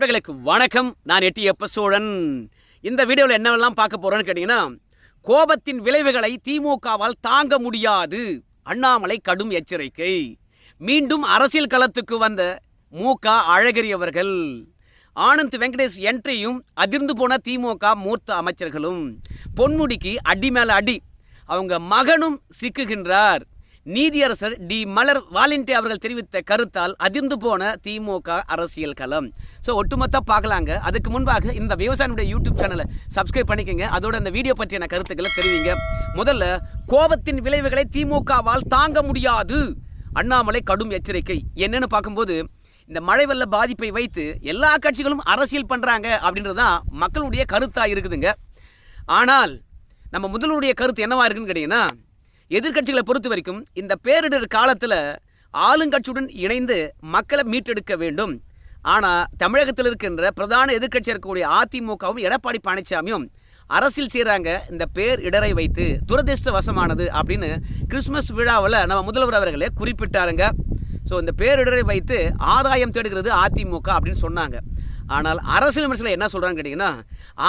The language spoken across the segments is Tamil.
நண்பர்களுக்கு வணக்கம். நான் எட்டி எப்ப சோழன் இந்த வீடியோவில் என்னவெல்லாம் பார்க்க போறேன்னு கேட்டிங்கன்னா கோபத்தின் விளைவுகளை திமுகவால் தாங்க முடியாது. அண்ணாமலை கடும் எச்சரிக்கை. மீண்டும் அரசியல் களத்துக்கு வந்த மூக அழகிரி அவர்கள். ஆனந்த் வெங்கடேஷ் என்ட்ரியும் அதிர்ந்து போன திமுக மூர்த்த அமைச்சர்களும் பொன்முடிக்கு அடி மேல அடி. அவங்க மகனும் சிக்குகின்றார். நீதியரசர் டி. மலர் வாலின்டே அவர்கள் தெரிவித்த கருத்தால் அதிர்ந்து போன திமுக அரசியல் களம். ஸோ ஒட்டுமொத்த பார்க்கலாங்க. அதுக்கு முன்பாக இந்த விவசாயினுடைய யூடியூப் சேனலை சப்ஸ்கிரைப் பண்ணிக்கோங்க. அதோட இந்த வீடியோ பற்றியான கருத்துக்களை தெரிவிங்க. முதல்ல கோபத்தின் விளைவுகளை திமுகவால் தாங்க முடியாது. அண்ணாமலை கடும் எச்சரிக்கை. என்னன்னு பார்க்கும்போது இந்த மழை வெள்ள பாதிப்பை வைத்து எல்லா கட்சிகளும் அரசியல் பண்ணுறாங்க அப்படின்றது தான் மக்களுடைய கருத்தாக இருக்குதுங்க. ஆனால் நம்ம முதல்வருடைய கருத்து என்னவா இருக்குன்னு கேட்டிங்கன்னா எதிர்க்கட்சிகளை பொறுத்த வரைக்கும் இந்த பேரிடர் காலத்தில் ஆளுங்கட்சியுடன் இணைந்து மக்களை மீட்டெடுக்க வேண்டும். ஆனால் தமிழகத்தில் இருக்கின்ற பிரதான எதிர்க்கட்சியாக இருக்கக்கூடிய அதிமுகவும் எடப்பாடி பழனிசாமியும் அரசியல் செய்கிறாங்க இந்த பேர் இடரை வைத்து துரதிருஷ்டவசமானது அப்படின்னு கிறிஸ்மஸ் விழாவில் நம்ம முதல்வர் அவர்களே குறிப்பிட்டாருங்க. ஸோ இந்த பேரிடரை வைத்து ஆதாயம் தேடுகிறது அதிமுக அப்படின்னு சொன்னாங்க. ஆனால் அரசியல் விமர்சனம் என்ன சொல்கிறான்னு கேட்டிங்கன்னா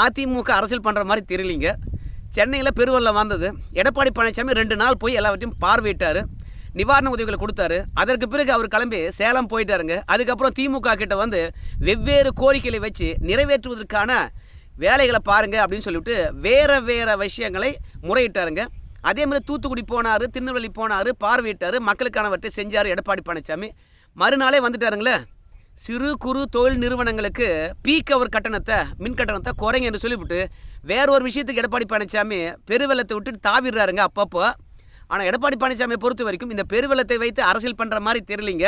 அதிமுக அரசியல் பண்ணுற மாதிரி தெரியலிங்க. சென்னையில் பெருவெள்ளம் வந்தது. எடப்பாடி பழனிசாமி ரெண்டு நாள் போய் எல்லாவற்றையும் பார்வையிட்டார். நிவாரண உதவிகளை கொடுத்தாரு. அதற்கு பிறகு அவர் கிளம்பி சேலம் போயிட்டாருங்க. அதுக்கப்புறம் திமுக கிட்ட வந்து வெவ்வேறு கோரிக்கைகளை வச்சு நிறைவேற்றுவதற்கான வேலைகளை பாருங்க அப்படின்னு சொல்லிவிட்டு வேற வேற விஷயங்களை முறையிட்டாருங்க. அதே மாதிரி தூத்துக்குடி போனார் திருநெல்வேலி போனார் பார்வையிட்டார் மக்களுக்கானவற்றை செஞ்சார் எடப்பாடி பழனிசாமி. மறுநாளே வந்துட்டாருங்களே. சிறு குறு தொழில் நிறுவனங்களுக்கு பீக் அவர் கட்டணத்தை மின் கட்டணத்தை குறைங்க என்று சொல்லிவிட்டு வேற ஒரு விஷயத்துக்கு எடப்பாடி பழனிசாமி பெருவெள்ளத்தை விட்டு தாவிடுறாருங்க அப்பப்போ. ஆனால் எடப்பாடி பழனிசாமியை பொறுத்த வரைக்கும் இந்த பெருவெள்ளத்தை வைத்து அரசியல் பண்ணுற மாதிரி தெரியலிங்க.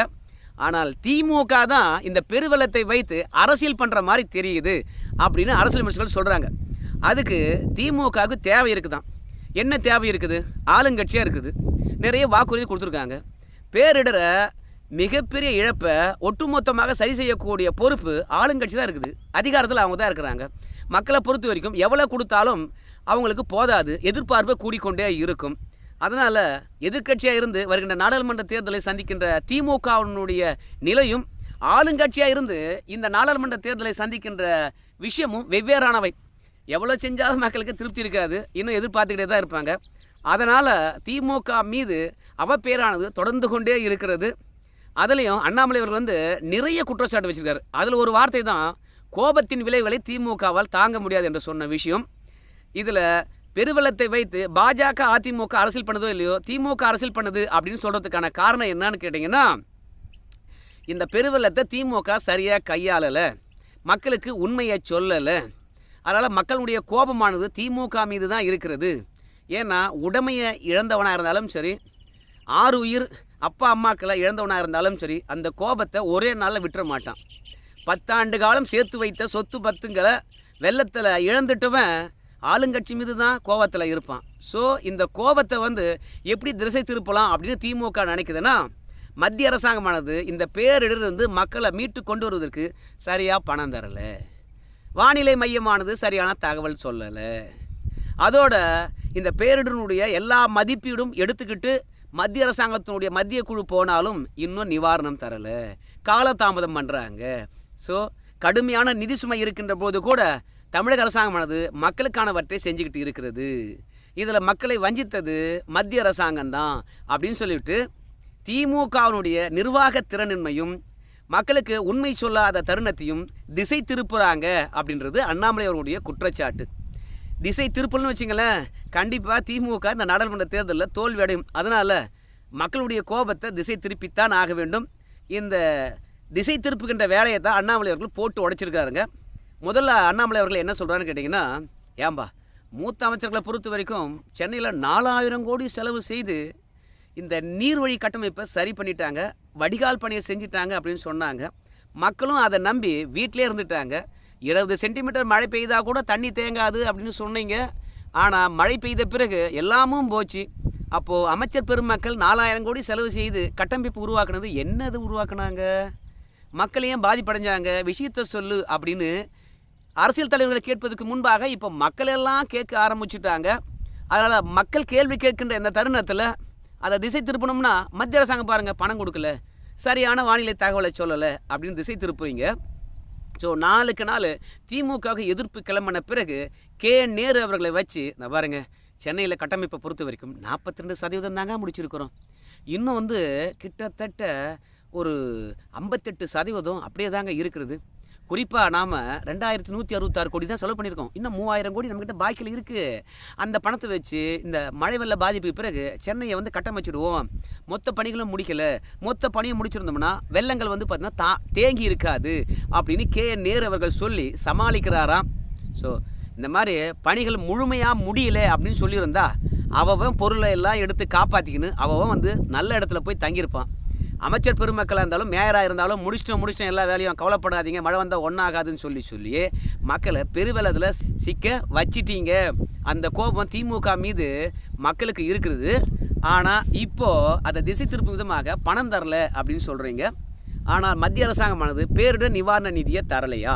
ஆனால் திமுக தான் இந்த பெருவெள்ளத்தை வைத்து அரசியல் பண்ணுற மாதிரி தெரியுது அப்படின்னு அரசியல் விமர்சகர்கள் சொல்கிறாங்க அதுக்கு திமுகவுக்கு தேவை இருக்குதான். என்ன தேவை இருக்குது? ஆளுங்கட்சியாக இருக்குது. நிறைய வாக்குறுதி கொடுத்துருக்காங்க. பேரிடரை மிகப்பெரிய இழப்பை ஒட்டுமொத்தமாக சரி செய்யக்கூடிய பொறுப்பு ஆளுங்கட்சி தான் இருக்குது. அதிகாரத்தில் அவங்க தான் இருக்கிறாங்க. மக்களை பொறுத்த வரைக்கும் எவ்வளோ கொடுத்தாலும் அவங்களுக்கு போதாது. எதிர்பார்ப்பு கூடிக்கொண்டே இருக்கும். அதனால் எதிர்க்கட்சியாக இருந்து வருகின்ற நாடாளுமன்ற தேர்தலை சந்திக்கின்ற திமுகவினுடைய நிலையும் ஆளுங்கட்சியாக இருந்து இந்த நாடாளுமன்ற தேர்தலை சந்திக்கின்ற விஷயமும் வெவ்வேறானவை. எவ்வளோ செஞ்சாலும் மக்களுக்கு திருப்தி இருக்காது. இன்னும் எதிர்பார்த்துக்கிட்டே தான் இருப்பாங்க. அதனால் திமுக மீது அவப்பேரானது தொடர்ந்து கொண்டே இருக்கிறது. அதுலேயும் அண்ணாமலை அவர்கள் வந்து நிறைய குற்றச்சாட்டு வச்சிருக்காரு. அதில் ஒரு வார்த்தை தான் கோபத்தின் விளைவுகளை திமுகவால் தாங்க முடியாது என்று சொன்ன விஷயம். இதில் பெருவலத்தை வைத்து பாஜக அதிமுக அரசியல் பண்ணதோ இல்லையோ திமுக அரசியல் பண்ணுது அப்படின்னு சொல்கிறதுக்கான காரணம் என்னன்னு கேட்டிங்கன்னா இந்த பெருவலத்தை திமுக சரியாக கையாளலை மக்களுக்கு உண்மையை சொல்லலை. அதனால் மக்களுடைய கோபமானது திமுக மீது தான் இருக்கிறது. ஏன்னா உடமையை இழந்தவனாக இருந்தாலும் சரி ஆறு உயிர் அப்பா அம்மாக்களை இழந்தவனாக இருந்தாலும் சரி அந்த கோபத்தை ஒரே நாளில் விட்டுற மாட்டான். பத்தாண்டு காலம் சேர்த்து வைத்த சொத்து பத்துங்களை வெள்ளத்தில் இழந்துட்டவன் ஆளுங்கட்சி மீது தான் கோபத்தில் இருப்பான். ஸோ இந்த கோபத்தை வந்து எப்படி திசை திருப்பலாம் அப்படின்னு திமுக நினைக்குதுன்னா மத்திய அரசாங்கமானது இந்த பேரிடரிலிருந்து மக்களை மீட்டு கொண்டு வருவதற்கு சரியாக பணம் தரலை. வானிலை மையமானது சரியான தகவல் சொல்லலை. அதோட இந்த பேரிடனுடைய எல்லா மதிப்பீடும் எடுத்துக்கிட்டு மத்திய அரசாங்கத்தினுடைய மத்திய குழு போனாலும் இன்னும் நிவாரணம் தரலை. காலதாமதம் பண்ணுறாங்க ஸோ கடுமையான நிதி சுமை இருக்கின்ற போது கூட தமிழக அரசாங்கமானது மக்களுக்கானவற்றை செஞ்சுக்கிட்டு இருக்கிறது. இதில் மக்களை வஞ்சித்தது மத்திய அரசாங்கம்தான் அப்படின்னு சொல்லிவிட்டு திமுகவினுடைய நிர்வாக திறனின்மையும் மக்களுக்கு உண்மை சொல்லாத தருணத்தையும் திசை திருப்புறாங்க அப்படின்றது அண்ணாமலை அவர்களுடைய குற்றச்சாட்டு. திசை திருப்பல்னு வச்சிங்களேன் கண்டிப்பாக திமுக இந்த நாடாளுமன்ற தேர்தலில் தோல்வி அடையும். அதனால் மக்களுடைய கோபத்தை திசை திருப்பித்தான் ஆக வேண்டும். இந்த திசை திருப்புகின்ற வேலையை தான் அண்ணாமலை அவர்கள் போட்டு உடைச்சிருக்காருங்க முதல்ல அண்ணாமலை அவர்கள் என்ன சொல்கிறான்னு கேட்டிங்கன்னா ஏம்பா மூத்த அமைச்சர்களை பொறுத்த வரைக்கும் சென்னையில் நாலாயிரம் கோடி செலவு செய்து இந்த நீர்வழி கட்டமைப்பை சரி பண்ணிட்டாங்க வடிகால் பணியை செஞ்சிட்டாங்க அப்படின்னு சொன்னாங்க. மக்களும் அதை நம்பி வீட்டிலே இருந்துட்டாங்க. இருபது சென்டிமீட்டர் மழை பெய்தா கூட தண்ணி தேங்காது அப்படின்னு சொன்னீங்க. ஆனால் மழை பெய்த பிறகு எல்லாமும் போச்சு. அப்போது அமைச்சர் பெருமக்கள் நாலாயிரம் கோடி செலவு செய்து கட்டமைப்பு உருவாக்குனது என்னது உருவாக்குனாங்க? மக்கள் ஏன் பாதிப்படைஞ்சாங்க விஷயத்த சொல்லு அப்படின்னு அரசியல் தலைவர்களை கேட்பதற்கு முன்பாக இப்போ மக்கள் எல்லாம் கேட்க ஆரம்பிச்சுட்டாங்க. அதனால் மக்கள் கேள்வி கேட்கின்ற இந்த தருணத்தில் அதை திசை திருப்பணும்னா மத்திய அரசாங்கம் பாருங்கள் பணம் கொடுக்கல சரியான வானிலை தகவலை சொல்லலை அப்படின்னு திசை திருப்புவீங்க ஸோ நாளுக்கு நாள் திமுகவுக்கு எதிர்ப்பு கிளம்பின பிறகு கே. நேரு அவர்களை வச்சு இந்த பாருங்க சென்னையில் கட்டமைப்பை பொறுத்த வரைக்கும் நாற்பத்தி ரெண்டு சதவீதம் தாங்க முடிச்சிருக்கிறோம். இன்னும் வந்து கிட்டத்தட்ட ஒரு ஐம்பத்தெட்டு சதவீதம் அப்படியே தாங்க இருக்கிறது குறிப்பாக நாம் ரெண்டாயிரத்தி நூற்றி அறுபத்தாறு கோடி தான் செலவு பண்ணியிருக்கோம். இன்னும் மூவாயிரம் கோடி நம்மக்கிட்ட பாக்கியில் இருக்குது அந்த பணத்தை வச்சு இந்த மழை வெள்ள பாதிப்புக்கு பிறகு சென்னையை வந்து கட்டமைச்சிடுவோம். மொத்த பணிகளும் முடிக்கலை. மொத்த பணியும் முடிச்சிருந்தோம்னா வெள்ளங்கள் வந்து பார்த்திங்கன்னா தா தேங்கி இருக்காது அப்படின்னு கே. நேரு அவர்கள் சொல்லி சமாளிக்கிறாராம். ஸோ இந்த மாதிரி பணிகள் முழுமையாக முடியல அப்படின்னு சொல்லியிருந்தா அவன் பொருளை எல்லாம் எடுத்து காப்பாற்றிக்கின்னு அவன் வந்து நல்ல இடத்துல போய் தங்கியிருப்பான். அமைச்சர் பெருமக்களாக இருந்தாலும் மேயராக இருந்தாலும் முடிச்சிட்டோம் முடிச்சிட்டோம் எல்லா வேலையும் கவலைப்படாதீங்க. மழை வந்தால் ஒன்றாகாதுன்னு சொல்லி சொல்லி மக்களை பெருவெள்ளத்தில் சிக்க வச்சிட்டீங்க. அந்த கோபம் திமுக மீது மக்களுக்கு இருக்கிறது ஆனால் இப்போது அதை திசை திருப்பும் விதமாக பணம் தரல அப்படின்னு சொல்கிறீங்க ஆனால் மத்திய அரசாங்கமானது பேரிடர் நிவாரண நிதியை தரலையா?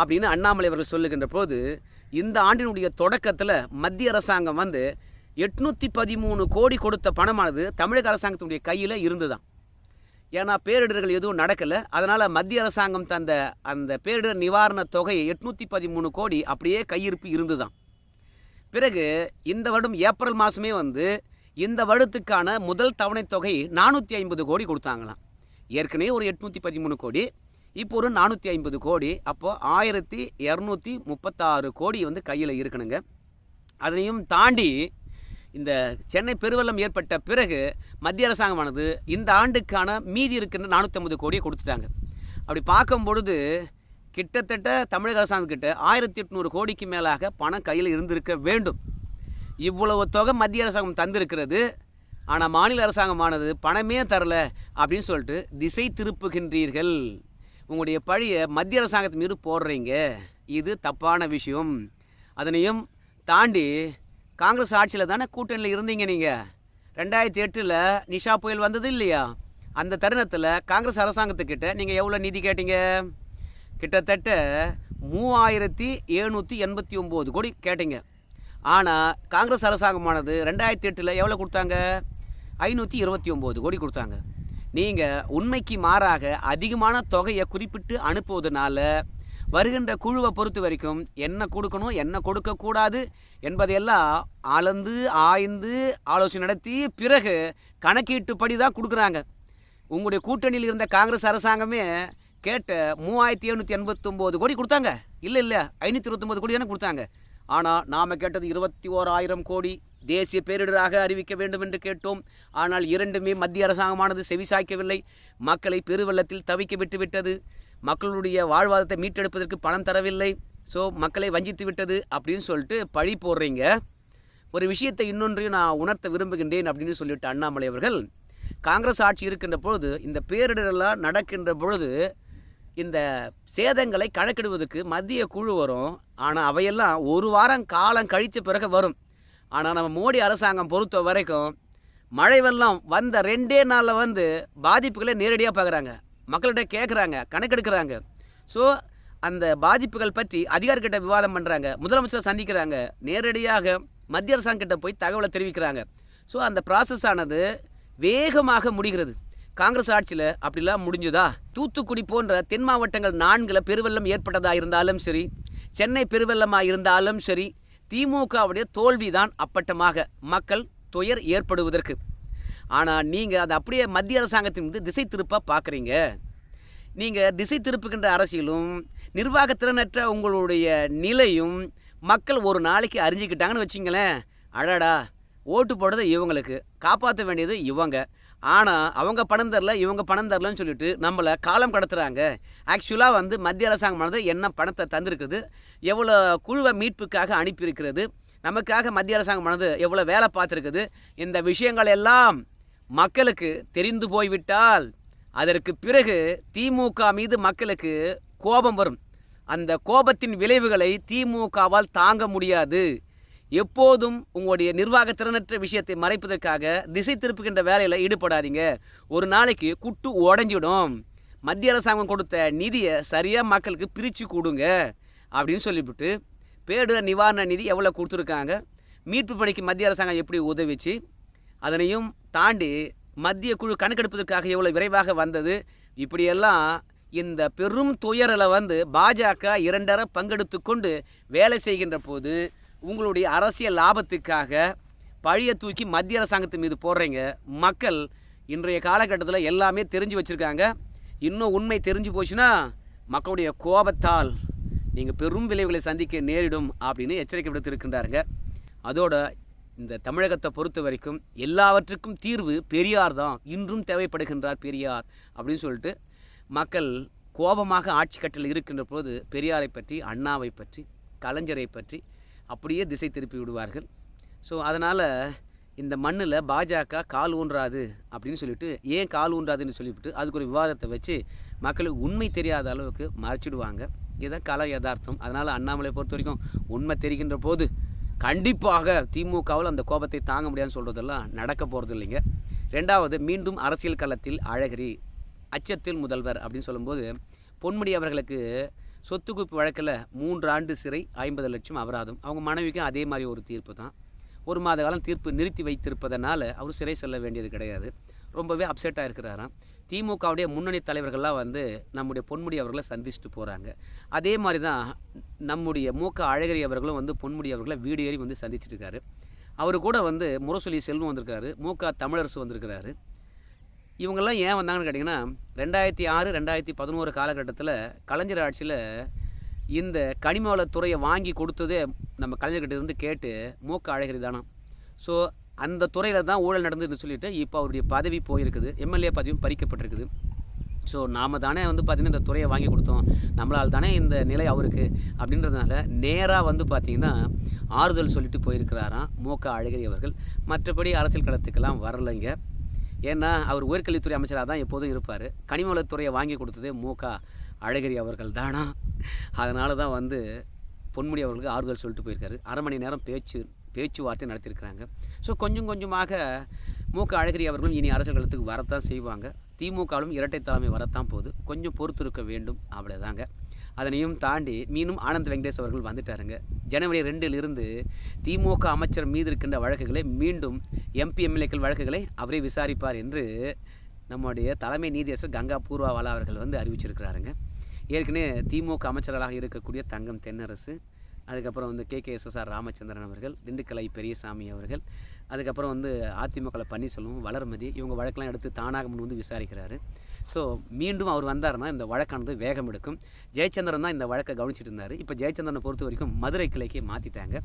அப்படின்னு அண்ணாமலை அவர்கள் சொல்லுகின்ற போது இந்த ஆண்டினுடைய தொடக்கத்தில் மத்திய அரசாங்கம் வந்து எட்நூற்றி பதிமூணு கோடி கொடுத்த பணமானது தமிழக அரசாங்கத்தினுடைய கையில் இருந்துதான். ஏன்னா பேரிடர்கள் எதுவும் நடக்கலை. அதனால் மத்திய அரசாங்கம் தந்த அந்த பேரிடர் நிவாரண தொகை எட்நூற்றி பதிமூணு கோடி அப்படியே கையிருப்பு இருந்துதான். பிறகு இந்த வருடம் ஏப்ரல் மாதமே வந்து இந்த வருடத்துக்கான முதல் தவணை தொகை நானூற்றி ஐம்பது கோடி கொடுத்தாங்களாம். ஏற்கனவே ஒரு எட்நூற்றி பதிமூணு கோடி இப்போ ஒரு நானூற்றி ஐம்பது கோடி. அப்போது ஆயிரத்தி இரநூத்தி முப்பத்தாறு கோடி வந்து கையில் இருக்கணுங்க அதனையும் தாண்டி இந்த சென்னை பெருவெள்ளம் ஏற்பட்ட பிறகு மத்திய அரசாங்கமானது இந்த ஆண்டுக்கான மீதி இருக்கின்ற நானூற்றம்பது கோடியை கொடுத்துட்டாங்க. அப்படி பார்க்கும் பொழுது கிட்டத்தட்ட தமிழக அரசாங்கக்கிட்ட ஆயிரத்தி எட்நூறு கோடிக்கு மேலாக பணம் கையில் இருந்திருக்க வேண்டும். இவ்வளவு தொகை மத்திய அரசாங்கம் தந்திருக்கிறது. ஆனால் மாநில அரசாங்கமானது பணமே தரல அப்படின்னு சொல்லிட்டு திசை திருப்புகின்றீர்கள். உங்களுடைய பழியை மத்திய அரசாங்கத்து மீது போடுறீங்க. இது தப்பான விஷயம். அதனையும் தாண்டி காங்கிரஸ் ஆட்சியில் தானே கூட்டணியில் இருந்தீங்க நீங்கள் ரெண்டாயிரத்தி எட்டில் நிஷா புயல் வந்தது இல்லையா? அந்த தருணத்தில் காங்கிரஸ் அரசாங்கத்துக்கிட்ட நீங்கள் எவ்வளோ நிதி கேட்டீங்க? கிட்டத்தட்ட மூவாயிரத்தி எழுநூற்றி எண்பத்தி ஒம்பது கோடி கேட்டீங்க. ஆனால் காங்கிரஸ் அரசாங்கமானது ரெண்டாயிரத்தி எட்டில் எவ்வளோ கொடுத்தாங்க? ஐநூற்றி இருபத்தி ஒம்பது கோடி கொடுத்தாங்க. நீங்கள் உண்மைக்கு மாறாக அதிகமான தொகையை குறிப்பிட்டு அனுப்புவதனால வருகின்ற குழுவை பொறுத்த வரைக்கும் என்ன கொடுக்கணும் என்ன கொடுக்கக்கூடாது என்பதையெல்லாம் அளந்து ஆய்ந்து ஆலோசனை நடத்தி பிறகு கணக்கீட்டுப்படி தான் கொடுக்குறாங்க. உங்களுடைய கூட்டணியில் இருந்த காங்கிரஸ் அரசாங்கமே கேட்ட மூவாயிரத்தி எழுநூற்றி எண்பத்தொம்போது கோடி கொடுத்தாங்க. இல்லை இல்லை ஐநூற்றி இருபத்தொம்போது கோடி தானே கொடுத்தாங்க. ஆனால் நாம் கேட்டது இருபத்தி ஓராயிரம் கோடி தேசிய பேரிடராக அறிவிக்க வேண்டும் என்று கேட்டோம். ஆனால் இரண்டுமே மத்திய அரசாங்கமானது செவிசாய்க்கவில்லை. மக்களை பெருவெள்ளத்தில் தவிக்க விட்டுவிட்டது. மக்களுடைய வாழ்வாதாரத்தை மீட்டெடுப்பதற்கு பணம் தரவில்லை. ஸோ மக்களை வஞ்சித்து விட்டது அப்படின்னு சொல்லிட்டு பழி போடுறீங்க. ஒரு விஷயத்தை இன்னொன்றையும் நான் உணர்த்த விரும்புகின்றேன் அப்படின்னு சொல்லிவிட்டு அண்ணாமலை அவர்கள் காங்கிரஸ் ஆட்சி இருக்கின்ற பொழுது இந்த பேரிடரெல்லாம் நடக்கின்ற பொழுது இந்த சேதங்களை கணக்கிடுவதற்கு மத்திய குழு வரும். ஆனால் அவையெல்லாம் ஒரு வாரம் காலம் கழித்த பிறகு வரும். ஆனால் நம்ம மோடி அரசாங்கம் பொறுத்த வரைக்கும் மழை வெள்ளம் வந்த ரெண்டே நாளில் வந்து பாதிப்புகளை நேரடியாக பார்க்குறாங்க. மக்கள்கிட்ட கேட்குறாங்க கணக்கெடுக்கிறாங்க. ஸோ அந்த பாதிப்புகள் பற்றி அதிகாரிகிட்ட விவாதம் பண்ணுறாங்க முதலமைச்சரை சந்திக்கிறாங்க. நேரடியாக மத்திய அரசாங்கிட்ட போய் தகவலை தெரிவிக்கிறாங்க. ஸோ அந்த ப்ராசஸ் ஆனது வேகமாக முடிகிறது. காங்கிரஸ் ஆட்சியில் அப்படிலாம் முடிஞ்சுதா? தூத்துக்குடி போன்ற தென் மாவட்டங்கள் நான்கில் பெருவெள்ளம் ஏற்பட்டதாக இருந்தாலும் சரி சென்னை பெருவெள்ளமாக இருந்தாலும் சரி திமுகவுடைய தோல்விதான் அப்பட்டமாக. மக்கள் துயர் ஏற்படுவதற்கு. ஆனால் நீங்கள் அதை அப்படியே மத்திய அரசாங்கத்தின் மீது திசை திருப்ப பார்க்குறீங்க நீங்கள் திசை திருப்புகின்ற அரசியலும் நிர்வாகத்திறனற்ற உங்களுடைய நிலையும் மக்கள் ஒரு நாளைக்கு அறிஞ்சிக்கிட்டாங்கன்னு வச்சிங்களேன். அடடா ஓட்டு போடுறது இவங்களுக்கு காப்பாற்ற வேண்டியது இவங்க. ஆனால் அவங்க பணம் தரல இவங்க பணம் தரலன்னு சொல்லிட்டு நம்மளை காலம் கடத்துகிறாங்க ஆக்சுவலாக வந்து மத்திய அரசாங்கமானது என்ன பணத்தை தந்திருக்குது எவ்வளோ குழுவை மீட்புக்காக அனுப்பியிருக்கிறது நமக்காக மத்திய அரசாங்கமானது எவ்வளோ வேலை பார்த்துருக்குது இந்த விஷயங்கள் எல்லாம் மக்களுக்கு தெரிந்து போய்விட்டால் அதற்கு பிறகு திமுக மீது மக்களுக்கு கோபம் வரும். அந்த கோபத்தின் விளைவுகளை திமுகவால் தாங்க முடியாது. எப்போதும் உங்களுடைய நிர்வாக திறனற்ற விஷயத்தை மறைப்பதற்காக திசை திருப்புகின்ற வேலையில் ஈடுபடாதீங்க. ஒரு நாளைக்கு குட்டு உடஞ்சிடும். மத்திய அரசாங்கம் கொடுத்த நிதியை சரியாக மக்களுக்கு பிரித்து கொடுங்க அப்படின்னு சொல்லிவிட்டு பேரிடர் நிவாரண நிதி எவ்வளோ கொடுத்துருக்காங்க? மீட்பு பணிக்கு மத்திய அரசாங்கம் எப்படி உதவிச்சு? அதனையும் தாண்டி மத்திய குழு கணக்கெடுப்பதற்காக எவ்வளோ விரைவாக வந்தது இப்படியெல்லாம் இந்த பெரும் துயரில் வந்து பாஜக இரண்டரை பங்கெடுத்து கொண்டு வேலை செய்கின்ற போது உங்களுடைய அரசியல் லாபத்துக்காக பழிய தூக்கி மத்திய அரசாங்கத்து மீது போடுறீங்க. மக்கள் இன்றைய காலகட்டத்தில் எல்லாமே தெரிஞ்சு வச்சுருக்காங்க. இன்னும் உண்மை தெரிஞ்சு போச்சுன்னா மக்களுடைய கோபத்தால் நீங்கள் பெரும் விளைவுகளை சந்திக்க நேரிடும் அப்படின்னு எச்சரிக்கை விடுத்திருக்கின்றாருங்க. அதோட இந்த தமிழகத்தை பொறுத்த வரைக்கும் எல்லாவற்றுக்கும் தீர்வு பெரியார் தான். இன்றும் தேவைப்படுகின்றார் பெரியார் அப்படின்னு சொல்லிட்டு மக்கள் கோபமாக ஆட்சி கட்டில் இருக்கின்ற போது பெரியாரை பற்றி அண்ணாவை பற்றி கலைஞரை பற்றி அப்படியே திசை திருப்பி விடுவார்கள். ஸோ அதனால் இந்த மண்ணில் பாஜக கால் ஊன்றாது அப்படின்னு சொல்லிட்டு ஏன் கால் ஊன்றாதுன்னு சொல்லிவிட்டு அதுக்கு ஒரு விவாதத்தை வச்சு மக்களுக்கு உண்மை தெரியாத அளவுக்கு மறைச்சிடுவாங்க. இதுதான் கலை யதார்த்தம். அதனால் அண்ணாமலை பொறுத்த வரைக்கும் உண்மை தெரிகின்ற போது கண்டிப்பாக திமுகவில் அந்த கோபத்தை தாங்க முடியாதுன்னு சொல்கிறதெல்லாம் நடக்க போகிறது இல்லைங்க. ரெண்டாவது மீண்டும் அரசியல் களத்தில் அழகிரி அச்சத்தில் முதல்வர் அப்படின்னு சொல்லும்போது பொன்முடி அவர்களுக்கு சொத்து குவிப்பு வழக்கில் மூன்று ஆண்டு சிறை ஐம்பது லட்சம் அபராதம். அவங்க மனைவிக்கும் அதே மாதிரி ஒரு தீர்ப்பு தான். ஒரு மாத காலம் தீர்ப்பு நிறுத்தி வைத்திருப்பதனால அவர் சிறை செல்ல வேண்டியது கிடையாது. ரொம்பவே அப்செட்டாக இருக்கிறாராம். திமுகவுடைய முன்னணி தலைவர்கள்லாம் வந்து நம்முடைய பொன்முடி அவர்களை சந்திச்சுட்டு போகிறாங்க அதே மாதிரி தான் நம்முடைய மூக்க அழகிரி அவர்களும் வந்து பொன்முடி அவர்களை வீடு ஏறி வந்து சந்திச்சுட்டு இருக்காரு. அவர் கூட வந்து முரசொலி செல்வம் வந்திருக்காரு மூக்க தமிழரசு வந்திருக்கிறாரு. இவங்கெல்லாம் ஏன் வந்தாங்கன்னு கேட்டிங்கன்னா ரெண்டாயிரத்தி ஆறு ரெண்டாயிரத்தி பதினோரு காலகட்டத்தில் கலைஞர் ஆட்சியில் இந்த கனிம வளத்துறையை வாங்கி கொடுத்ததே நம்ம கலைஞர்கிட்ட இருந்து கேட்டு மூக்க அழகிரி தானம். ஸோ அந்த துறையில் தான் ஊழல் நடந்ததுன்னு சொல்லிட்டு இப்போ அவருடைய பதவி போயிருக்குது. எம்எல்ஏ பதவியும் பறிக்கப்பட்டிருக்குது. ஸோ நாம் தானே வந்து பார்த்திங்கன்னா இந்த துறையை வாங்கி கொடுத்தோம். நம்மளால் தானே இந்த நிலை அவருக்கு அப்படின்றதுனால நேராக வந்து பார்த்திங்கன்னா ஆறுதல் சொல்லிட்டு போயிருக்கிறாராம் மூக்க அழகிரி அவர்கள். மற்றபடி அரசியல் களத்துக்கெல்லாம் வரலைங்க. ஏன்னா அவர் உயர்கல்வித்துறை அமைச்சராக தான் எப்போதும் இருப்பார். கனிமவளத்துறையை வாங்கி கொடுத்ததே மூக்கா அழகிரி அவர்கள் தானா? அதனால தான் வந்து பொன்முடி அவர்களுக்கு ஆறுதல் சொல்லிட்டு போயிருக்காரு. அரை மணி நேரம் பேச்சு பேச்சுவார்த்தை நடத்தியிருக்கிறாங்க. ஸோ கொஞ்சம் கொஞ்சமாக மூக்க அழகிரி அவர்களும் இனி அரசியல் களத்துக்கு வரத்தான் செய்வாங்க. திமுகவிலும் இரட்டை தலைமை வரத்தான் போகுது. கொஞ்சம் பொறுத்திருக்க வேண்டும். அவ்வளோதாங்க அதனையும் தாண்டி மீண்டும் ஆனந்த் வெங்கடேஷ் அவர்கள் வந்துட்டாருங்க. ஜனவரி ரெண்டிலிருந்து திமுக அமைச்சர் மீது இருக்கின்ற வழக்குகளை மீண்டும் எம்பி எம்எல்ஏக்கள் வழக்குகளை அவரே விசாரிப்பார் என்று நம்முடைய தலைமை நீதியரசர் கங்கா பூர்வாவாலா அவர்கள் வந்து அறிவிச்சிருக்கிறாருங்க. ஏற்கனவே திமுக அமைச்சர்களாக இருக்கக்கூடிய தங்கம் தென்னரசு அதுக்கப்புறம் வந்து கே கே எஸ்எஸ்ஆர் ராமச்சந்திரன் அவர்கள் திண்டுக்கலை பெரியசாமி அவர்கள் அதுக்கப்புறம் வந்து அதிமுக பன்னீர்செல்வம் வளர்மதி இவங்க வழக்கெல்லாம் எடுத்து தானாக முன் வந்து விசாரிக்கிறாரு. ஸோ மீண்டும் அவர் வந்தாருன்னா இந்த வழக்கானது வேகம் எடுக்கும். ஜெயச்சந்திரன் தான் இந்த வழக்கை கவனிச்சிட்டு இருந்தார். இப்போ ஜெயச்சந்திரனை பொறுத்த வரைக்கும் மதுரை கிளைக்கு மாற்றிட்டாங்க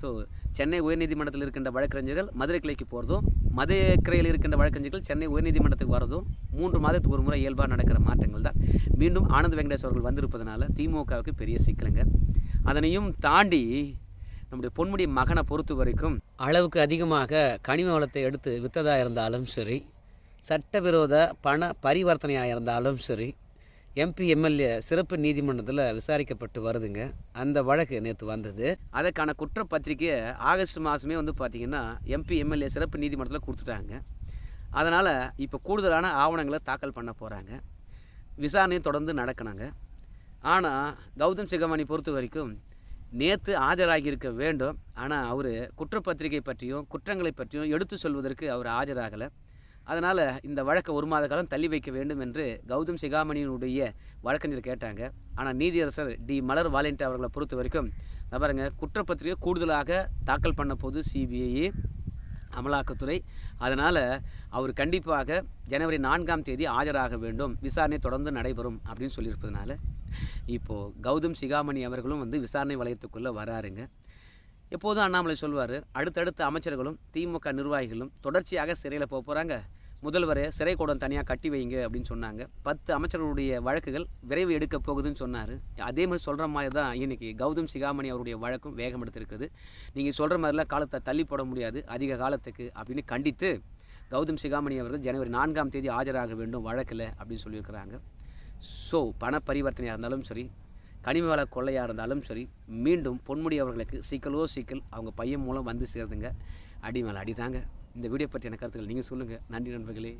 ஸோ சென்னை உயர்நீதிமன்றத்தில் இருக்கின்ற வழக்கறிஞர்கள் மதுரை கிளைக்கு போகிறதும் மதுரை கிளையில் இருக்கின்ற வழக்கறிஞர்கள் சென்னை உயர்நீதிமன்றத்துக்கு வரதும் மூன்று மாதத்துக்கு ஒரு முறை இயல்பாக நடக்கிற மாற்றங்கள் தான். மீண்டும் ஆனந்த் வெங்கடேஷ் அவர்கள் வந்திருப்பதனால திமுகவுக்கு பெரிய சிக்கலுங்க. அதனையும் தாண்டி நம்முடைய பொன்முடி மகனை பொறுத்த வரைக்கும் அளவுக்கு அதிகமாக கனிம வளத்தை எடுத்து விற்றதாக இருந்தாலும் சரி சட்டவிரோத பண பரிவர்த்தனையாக இருந்தாலும் சரி எம்பி எம்எல்ஏ சிறப்பு நீதிமன்றத்தில் விசாரிக்கப்பட்டு வருதுங்க. அந்த வழக்கு நேற்று வந்தது. அதற்கான குற்றப்பத்திரிக்கையை ஆகஸ்ட் மாதமே வந்து பார்த்திங்கன்னா எம்பி எம்எல்ஏ சிறப்பு நீதிமன்றத்தில் கொடுத்துட்டாங்க. அதனால் இப்போ கூடுதலான ஆவணங்களை தாக்கல் பண்ண போகிறாங்க விசாரணையும் தொடர்ந்து நடக்கணுங்க. ஆனால் கௌதம் சிகமணி பொறுத்த வரைக்கும் நேற்று ஆஜராகியிருக்க வேண்டும். ஆனால் அவர் குற்றப்பத்திரிகை பற்றியும் குற்றங்களை பற்றியும் எடுத்து சொல்வதற்கு அவர் ஆஜராகலை. அதனால் இந்த வழக்கை ஒரு மாத காலம் தள்ளி வைக்க வேண்டும் என்று கௌதம் சிகாமணியினுடைய வழக்கறிஞர் கேட்டாங்க. ஆனால் நீதியரசர் டி. மலர் வாலண்ட் அவர்களை பொறுத்த வரைக்கும் பாருங்கள் பாருங்க குற்றப்பத்திரிகை கூடுதலாக தாக்கல் பண்ண போது சிபிஐ அமலாக்கத்துறை அதனால் அவர் கண்டிப்பாக ஜனவரி நான்காம் தேதி ஆஜராக வேண்டும். விசாரணை தொடர்ந்து நடைபெறும் அப்படின்னு சொல்லியிருப்பதனால. இப்போது கௌதம் சிகாமணி அவர்களும் வந்து விசாரணை வளையத்துக்குள்ளே வராருங்க. எப்போதும் அண்ணாமலை சொல்வார் அடுத்தடுத்த அமைச்சர்களும் திமுக நிர்வாகிகளும் தொடர்ச்சியாக சிறையில் போக போகிறாங்க முதல்வரை சிறை கூடம் தனியாக கட்டி வைங்க அப்படின்னு சொன்னாங்க. பத்து அமைச்சர்களுடைய வழக்குகள் விரைவு எடுக்க போகுதுன்னு சொன்னார். அதே மாதிரி சொல்கிற மாதிரி தான் இன்றைக்கி கௌதம் சிகாமணி அவருடைய வழக்கும் வேகம் எடுத்திருக்குது. நீங்கள் சொல்கிற மாதிரிலாம் காலத்தை தள்ளி போட முடியாது. அதிக காலத்துக்கு அப்படின்னு கண்டித்து கௌதம் சிகாமணி அவர்கள் ஜனவரி நான்காம் தேதி ஆஜராக வேண்டும் வழக்கில் அப்படின்னு சொல்லியிருக்கிறாங்க. ஸோ பண பரிவர்த்தனையாக இருந்தாலும் சரி கனிம வள கொள்ளையாக இருந்தாலும் சரி மீண்டும் பொன்முடி அவர்களுக்கு சிக்கலோ சீக்கிரம் அவங்க பையன் மூலம் வந்து சேருதுங்க. அடி மேலே அடிதாங்க. இந்த வீடியோ பற்றியான கருத்துக்கள் நீங்கள் சொல்லுங்கள் நன்றி நண்பர்களே.